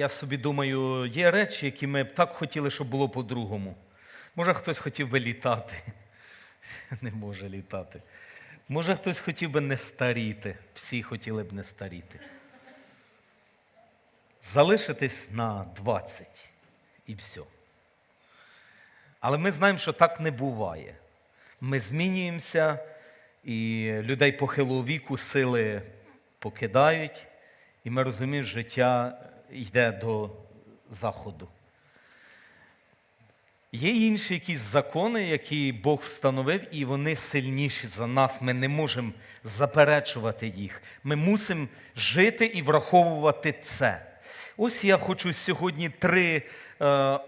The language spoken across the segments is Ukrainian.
я собі думаю, є речі, які ми б так хотіли, щоб було по-другому. Може, хтось хотів би літати, не може літати. Може, хтось хотів би не старіти. Всі хотіли б не старіти. Залишитись на 20 і все. Але ми знаємо, що так не буває. Ми змінюємося, і людей похилого віку сили покидають, і ми розуміємо, що життя йде до заходу. Є інші якісь закони, які Бог встановив, і вони сильніші за нас. Ми не можемо заперечувати їх. Ми мусимо жити і враховувати це. Ось я хочу сьогодні три, е,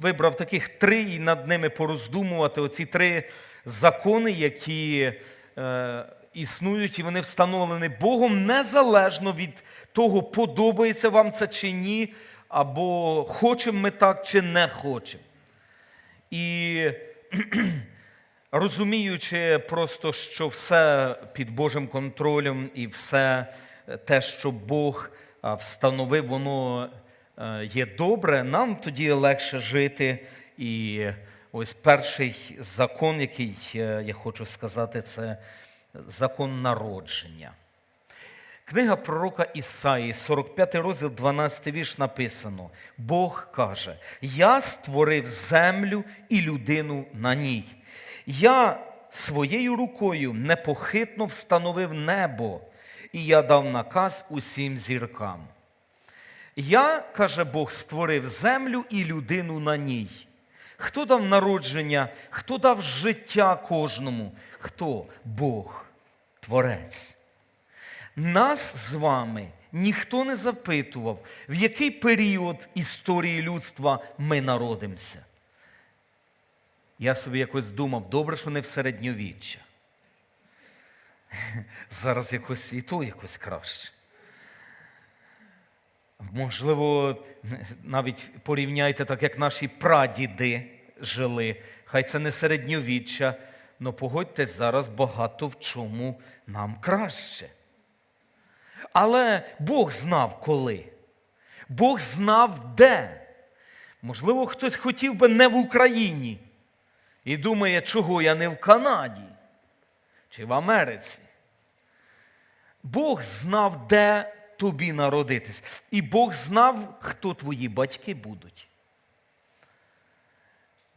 вибрав таких три і над ними пороздумувати. Оці три закони, які е, існують, і вони встановлені Богом незалежно від того, подобається вам це чи ні, або хочемо ми так, чи не хочемо. І розуміючи просто, що все під Божим контролем і все те, що Бог встановив, воно е, є добре, нам тоді легше жити. І ось перший закон, який е, я хочу сказати, це закон народження. Книга пророка Ісаї, 45 розділ, 12 вірш написано: Бог каже: Я створив землю і людину на ній. Я своєю рукою непохитно встановив небо, і я дав наказ усім зіркам. Я, каже Бог, створив землю і людину на ній. Хто дав народження, хто дав життя кожному? Хто? Бог, Творець. Нас з вами ніхто не запитував, в який період історії людства ми народимося. Я собі якось думав, добре, що не в середньовіччя. Зараз якось і то якось краще. Можливо, навіть порівняйте так, як наші прадіди жили. Хай це не середньовіччя, але погодьтесь, зараз багато в чому нам краще. Але Бог знав коли. Бог знав де. Можливо, хтось хотів би не в Україні і думає, чого я не в Канаді чи в Америці. Бог знав, де тобі народитись. І Бог знав, хто твої батьки будуть.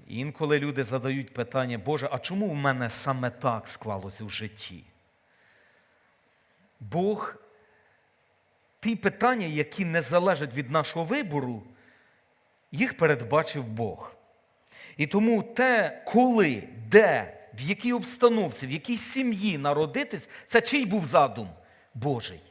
Інколи люди задають питання, Боже, а чому в мене саме так склалося в житті? Бог ті питання, які не залежать від нашого вибору, їх передбачив Бог. І тому те, коли, де, в якій обстановці, в якій сім'ї народитись, це чий був задум Божий.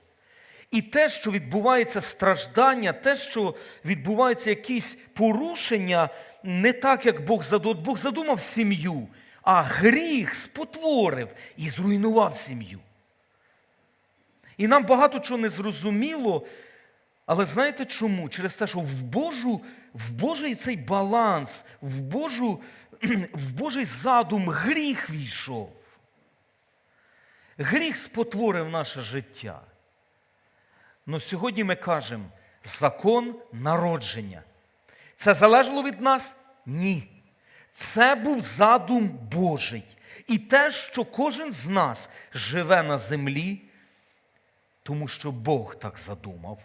І те, що відбувається страждання, те, що відбуваються якісь порушення, не так, як Бог задумав. Бог задумав сім'ю, а гріх спотворив і зруйнував сім'ю. І нам багато чого не зрозуміло, але знаєте чому? Через те, що в Божу, в Божий цей баланс, в, Божу, в Божий задум гріх війшов. Гріх спотворив наше життя. Но сьогодні ми кажемо закон народження. Це залежало від нас? Ні. Це був задум Божий. І те, що кожен з нас живе на землі, тому що Бог так задумав,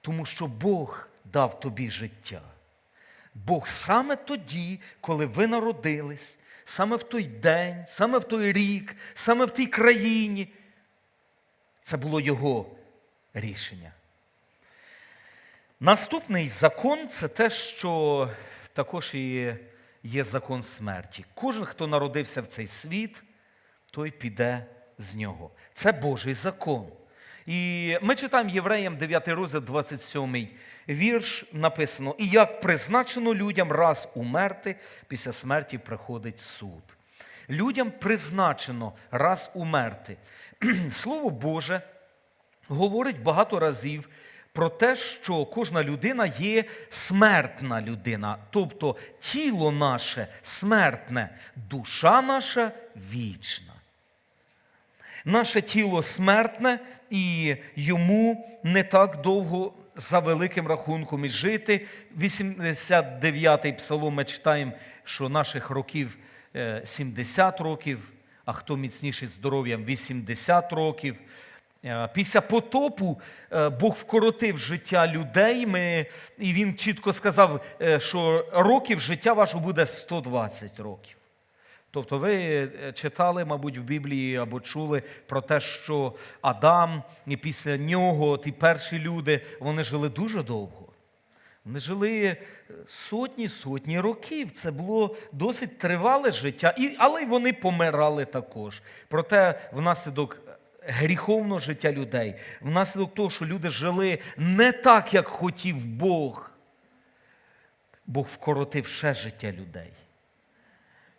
тому що Бог дав тобі життя. Бог саме тоді, коли ви народились, саме в той день, саме в той рік, саме в тій країні, це було Його рішення. Наступний закон це те, що також і є закон смерті. Кожен, хто народився в цей світ, той піде з нього. Це Божий закон. І ми читаємо Євреям 9 розділ, 27 вірш, написано: І як призначено людям раз умерти, після смерті приходить суд. Людям призначено раз умерти. Слово Боже говорить багато разів про те, що кожна людина є смертна людина, тобто тіло наше смертне, душа наша вічна. Наше тіло смертне, і йому не так довго за великим рахунком і жити. 89-й псалом ми читаємо, що наших років е, 70 років, а хто міцніший здоров'ям 80 років. Е, Після потопу е, Бог вкоротив життя людей, ми, і він чітко сказав, е, що років життя вашого буде 120 років. Тобто ви читали, мабуть, в Біблії або чули про те, що Адам і після нього ті перші люди вони жили дуже довго. Вони жили сотні сотні років. Це було досить тривале життя, але й вони помирали також. Проте внаслідок гріховного життя людей, внаслідок того, що люди жили не так, як хотів Бог, Бог вкоротив ще життя людей.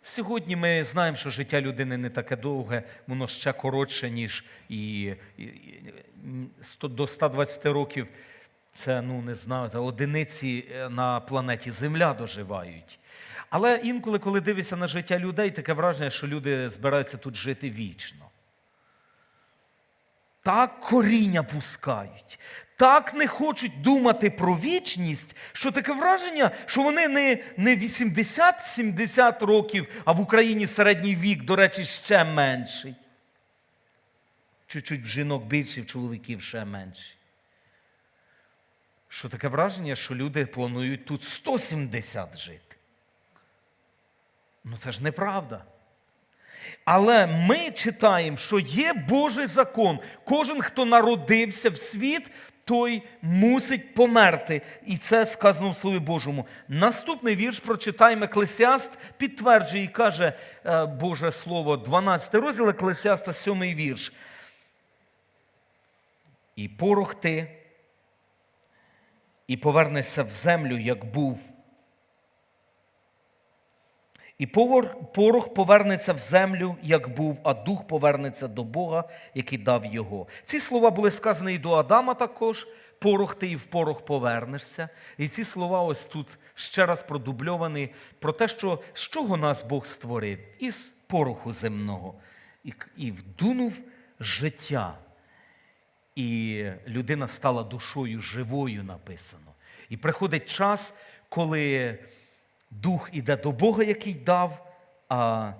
Сьогодні ми знаємо, що життя людини не таке довге, воно ще коротше, ніж і, і, і 100 до 120 років. Це, ну не знаю, одиниці е, на планеті Земля доживають. Але інколи, коли дивишся на життя людей, таке враження, що люди збираються тут жити вічно. Так коріння пускають, так не хочуть думати про вічність, що таке враження, що вони не, не 80-70 років, а в Україні середній вік, до речі, ще менший. Чуть-чуть в жінок більший, в чоловіків ще менший. Що таке враження, що люди планують тут 170 жити. Ну це ж неправда. Але ми читаємо, що є Божий закон. Кожен, хто народився в світ, той мусить померти. І це сказано в Слові Божому. Наступний вірш прочитаємо Еклесіаст, підтверджує і каже е, Боже Слово, 12 розділ Еклесіаста, 7 вірш. І порох ти, і повернешся в землю, як був. І порох повернеться в землю, як був, а дух повернеться до Бога, який дав його. Ці слова були сказані і до Адама також. Порох ти і в порох повернешся. І ці слова ось тут ще раз продубльовані про те, що з чого нас Бог створив? Із пороху земного. І, і вдунув життя. І людина стала душою живою, написано. І приходить час, коли дух іде до Бога, який дав, а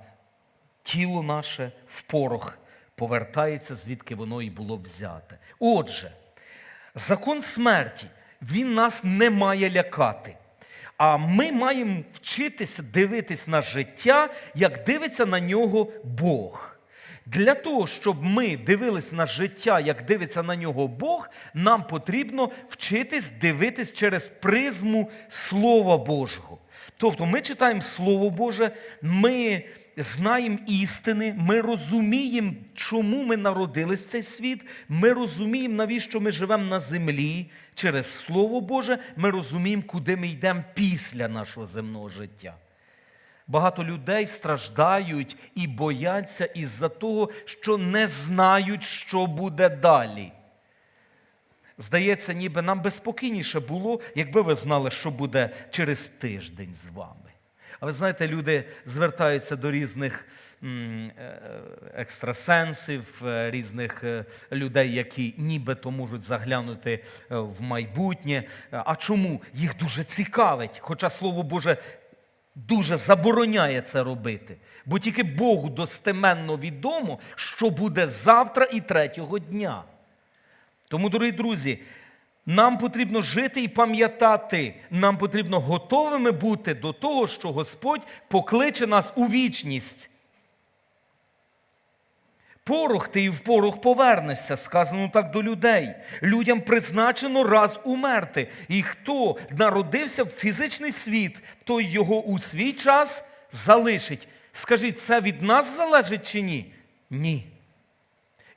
тіло наше в порох повертається, звідки воно і було взяте. Отже, закон смерті, він нас не має лякати. А ми маємо вчитися дивитись на життя, як дивиться на нього Бог. Для того, щоб ми дивились на життя, як дивиться на нього Бог, нам потрібно вчитись дивитись через призму Слова Божого. Тобто ми читаємо Слово Боже, ми знаємо істини, ми розуміємо, чому ми народились в цей світ, ми розуміємо, навіщо ми живемо на землі через Слово Боже, ми розуміємо, куди ми йдемо після нашого земного життя. Багато людей страждають і бояться із-за того, що не знають, що буде далі. Здається, ніби нам би спокійніше було, якби ви знали, що буде через тиждень з вами. А ви знаєте, люди звертаються до різних е, екстрасенсів, е, різних е, людей, які нібито можуть заглянути в майбутнє. А чому? Їх дуже цікавить, хоча Слово Боже дуже забороняє це робити. Бо тільки Богу достеменно відомо, що буде завтра і третього дня. Тому, дорогі друзі, нам потрібно жити і пам'ятати, нам потрібно готовими бути до того, що Господь покличе нас у вічність. Порох ти і в порох повернешся, сказано так до людей. Людям призначено раз умерти. І хто народився в фізичний світ, той його у свій час залишить. Скажіть, це від нас залежить чи ні? Ні.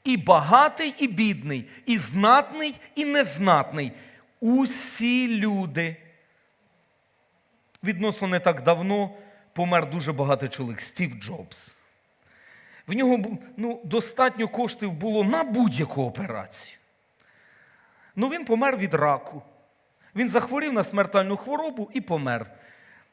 І багатий, і бідний, і знатний, і незнатний. Усі люди. Відносно не так давно помер дуже багатий чоловік Стів Джобс. В нього ну, достатньо коштів було на будь-яку операцію. Ну він помер від раку. Він захворів на смертельну хворобу і помер.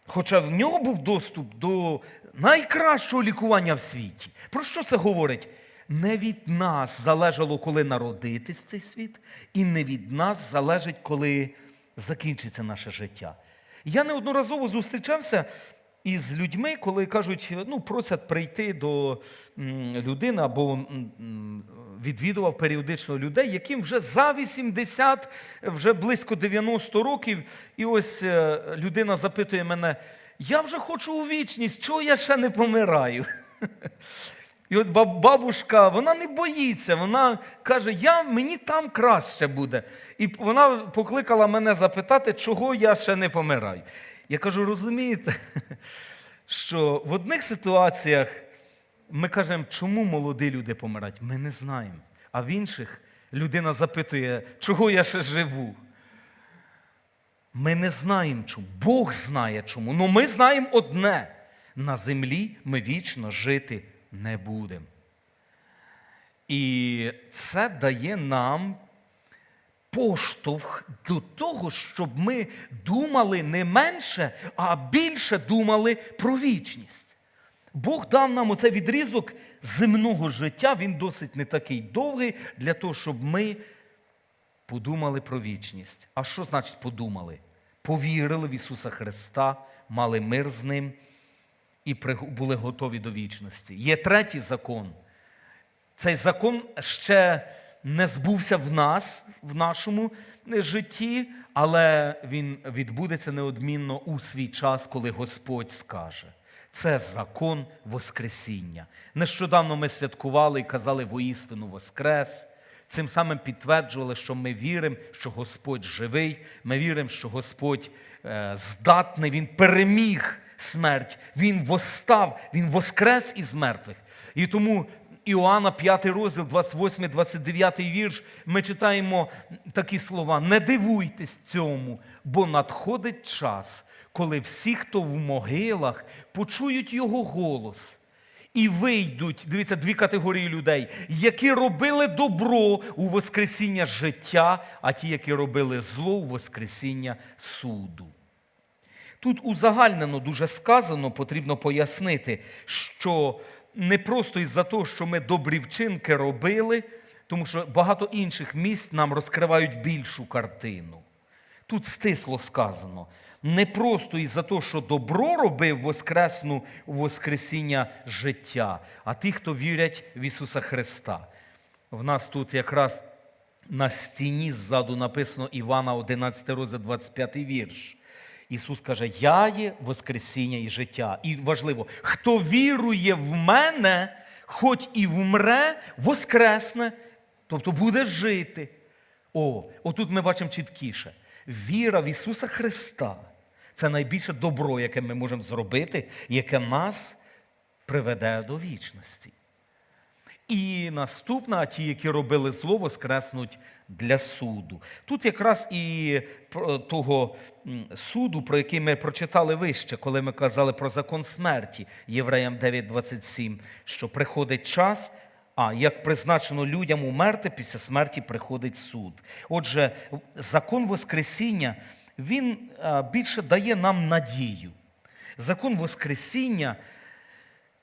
Хоча в нього був доступ до найкращого лікування в світі. Про що це говорить? Не від нас залежало, коли народитись в цей світ, і не від нас залежить, коли закінчиться наше життя. Я неодноразово зустрічався із людьми, коли кажуть, ну, просять прийти до людини або відвідував періодично людей, яким вже за 80, вже близько 90 років, і ось е, людина запитує мене: я вже хочу у вічність, чого я ще не помираю? І от бабушка, вона не боїться, вона каже, я, мені там краще буде. І вона покликала мене запитати, чого я ще не помираю. Я кажу, розумієте, що в одних ситуаціях ми кажемо, чому молоді люди помирають? Ми не знаємо. А в інших людина запитує, чого я ще живу. Ми не знаємо чому. Бог знає чому. Ну ми знаємо одне: на землі ми вічно жити не будемо. І це дає нам поштовх до того, щоб ми думали не менше, а більше думали про вічність. Бог дав нам оцей відрізок земного життя, він досить не такий довгий для того, щоб ми подумали про вічність. А що значить подумали? Повірили в Ісуса Христа, мали мир з Ним і були готові до вічності. Є третій закон. Цей закон ще не збувся в нас, в нашому житті, але він відбудеться неодмінно у свій час, коли Господь скаже. Це закон Воскресіння. Нещодавно ми святкували і казали воістину Воскрес. Цим самим підтверджували, що ми віримо, що Господь живий, ми віримо, що Господь е, здатний, Він переміг смерть, Він восстав, Він воскрес із мертвих. І тому Іоанна 5 розділ, 28-29 вірш, ми читаємо такі слова: не дивуйтесь цьому, бо надходить час, коли всі, хто в могилах, почують його голос. І вийдуть, дивіться, дві категорії людей, які робили добро у Воскресіння життя, а ті, які робили зло у Воскресіння суду. Тут узагальнено дуже сказано, потрібно пояснити, що не просто із-за того, що ми добрі вчинки робили, тому що багато інших місць нам розкривають більшу картину. Тут стисло сказано. Не просто із-за того, що добро робив воскресну Воскресіння життя, а ті, хто вірять в Ісуса Христа. В нас тут якраз на стіні ззаду написано Івана 11 розділ 25 вірш. Ісус каже: Я є Воскресіння і життя. І важливо, хто вірує в мене, хоч і вмре, воскресне, тобто буде жити. О, отут ми бачимо чіткіше. Віра в Ісуса Христа це найбільше добро, яке ми можемо зробити, яке нас приведе до вічності. І наступна, а ті, які робили зло, воскреснуть для суду. Тут якраз і того суду, про який ми прочитали вище, коли ми казали про закон смерті, Євреям 9.27, що приходить час, а як призначено людям умерти, після смерті приходить суд. Отже, закон Воскресіння, він більше дає нам надію. Закон Воскресіння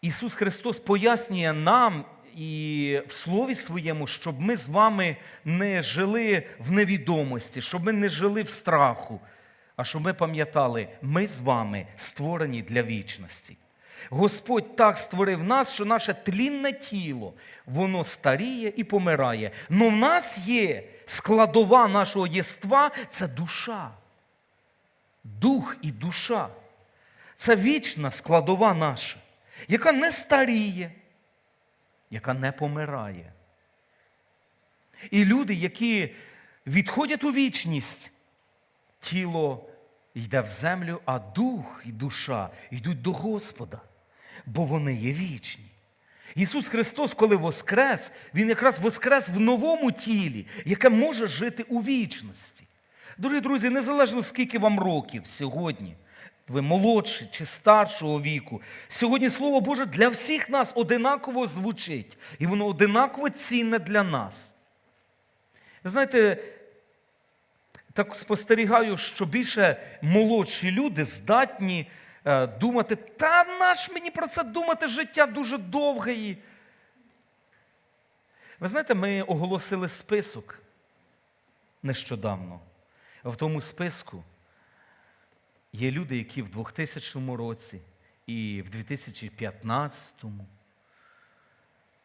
Ісус Христос пояснює нам і в Слові своєму, щоб ми з вами не жили в невідомості, щоб ми не жили в страху, а щоб ми пам'ятали, ми з вами створені для вічності. Господь так створив нас, що наше тлінне тіло, воно старіє і помирає. Но в нас є складова нашого єства це душа. Дух і душа. Це вічна складова наша, яка не старіє, яка не помирає. І люди, які відходять у вічність, тіло йде в землю, а дух і душа йдуть до Господа, бо вони є вічні. Ісус Христос, коли воскрес, Він якраз воскрес в новому тілі, яке може жити у вічності. Дорогі друзі, незалежно скільки вам років сьогодні, ви молодші чи старшого віку, сьогодні Слово Боже для всіх нас одинаково звучить, і воно одинаково цінне для нас. Ви знаєте, так спостерігаю, що більше молодші люди здатні е, думати, та наш мені про це думати життя дуже довге. і Ви знаєте, ми оголосили список нещодавно. В тому списку є люди, які в 2000 році і в 2015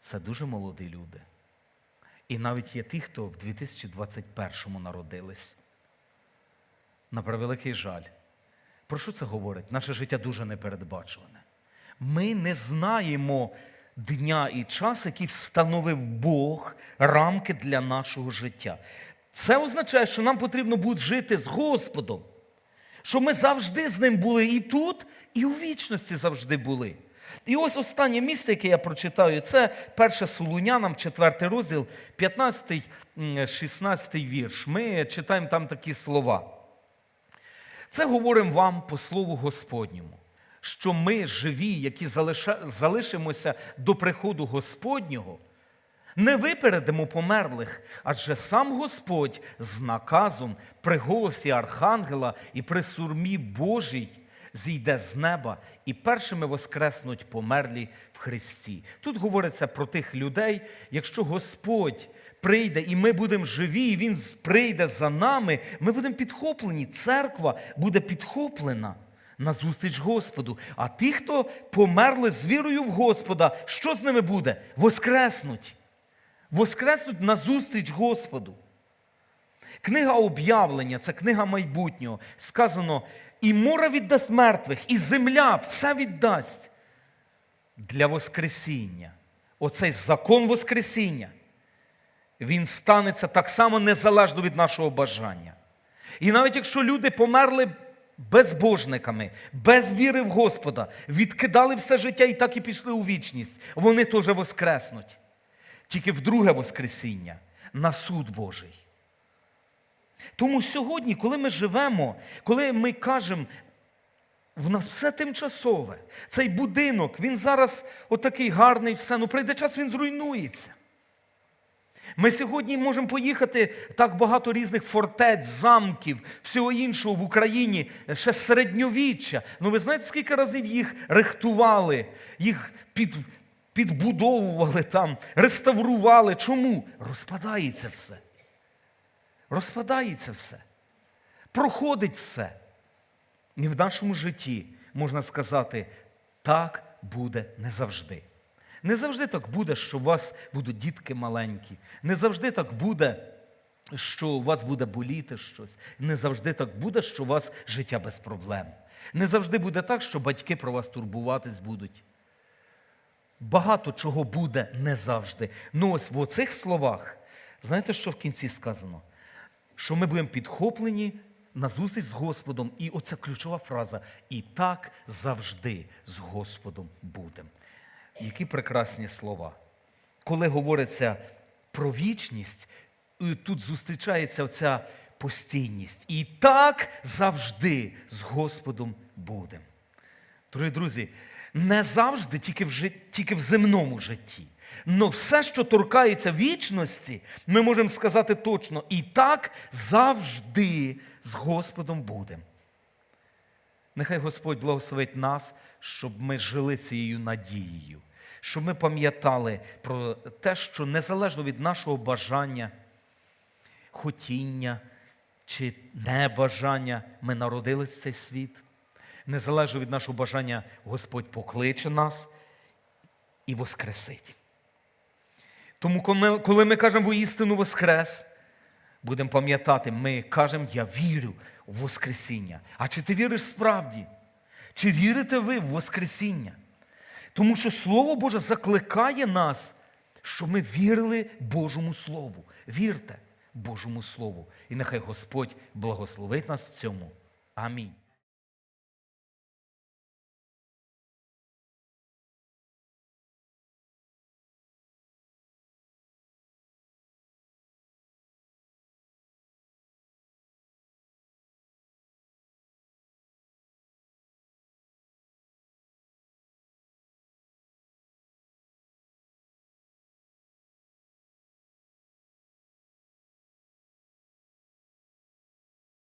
це дуже молоді люди. І навіть є ті, хто в 2021-му народились. На превеликий жаль. Про що це говорить? Наше життя дуже непередбачуване. Ми не знаємо дня і час, який встановив Бог рамки для нашого життя. Це означає, що нам потрібно буде жити з Господом, щоб ми завжди з ним були і тут, і у вічності завжди були. І ось останнє місце, яке я прочитаю, це перше Солунянам, 4 розділ, 15, 16 вірш. Ми читаємо там такі слова. Це говоримо вам по слову Господньому, що ми живі, які залишимося до приходу Господнього, не випередимо померлих, адже сам Господь з наказом при голосі Архангела і при сурмі Божій зійде з неба, і першими воскреснуть померлі в Христі. Тут говориться про тих людей, якщо Господь прийде і ми будемо живі, і Він прийде за нами, ми будемо підхоплені. Церква буде підхоплена на зустріч Господу. А ті, хто померли з вірою в Господа, що з ними буде? Воскреснуть. Воскреснуть на зустріч Господу. Книга об'явлення це книга майбутнього. Сказано, і море віддасть мертвих, і земля все віддасть для Воскресіння. Оцей закон Воскресіння. Він станеться так само незалежно від нашого бажання. І навіть якщо люди померли безбожниками, без віри в Господа, відкидали все життя і так і пішли у вічність, вони теж воскреснуть. Тільки в друге Воскресіння на суд Божий. Тому сьогодні, коли ми живемо, коли ми кажемо, в нас все тимчасове, цей будинок, він зараз отакий гарний, все, ну прийде час, він зруйнується. Ми сьогодні можемо поїхати так багато різних фортець, замків, всього іншого в Україні, ще середньовіччя. Ну ви знаєте, скільки разів їх рихтували, їх під, підбудовували там, реставрували. Чому? Розпадається все. Розпадається все. Проходить все. І в нашому житті можна сказати, так буде не завжди. Не завжди так буде, що у вас будуть дітки маленькі. Не завжди так буде, що у вас буде боліти щось. Не завжди так буде, що у вас життя без проблем. Не завжди буде так, що батьки про вас турбуватись будуть. Багато чого буде не завжди. Ну ось в оцих словах, знаєте, що в кінці сказано? Що ми будемо підхоплені на зустріч з Господом. І оця ключова фраза і так завжди з Господом будемо. Які прекрасні слова. Коли говориться про вічність, тут зустрічається оця постійність. І так завжди з Господом будемо. Дорогі друзі, не завжди тільки в, жит... тільки в земному житті. Но все, що торкається вічності, ми можемо сказати точно, і так завжди з Господом будемо. Нехай Господь благословить нас, щоб ми жили цією надією, щоб ми пам'ятали про те, що незалежно від нашого бажання, хотіння чи небажання, ми народились в цей світ. Незалежно від нашого бажання, Господь покличе нас і воскресить. Тому, коли ми, кажемо воістину Воскрес, будемо пам'ятати, ми кажемо, я вірю в Воскресіння. А чи ти віриш справді? Чи вірите ви в Воскресіння? Тому що Слово Боже закликає нас, щоб ми вірили Божому Слову. Вірте Божому Слову. І нехай Господь благословить нас в цьому. Амінь.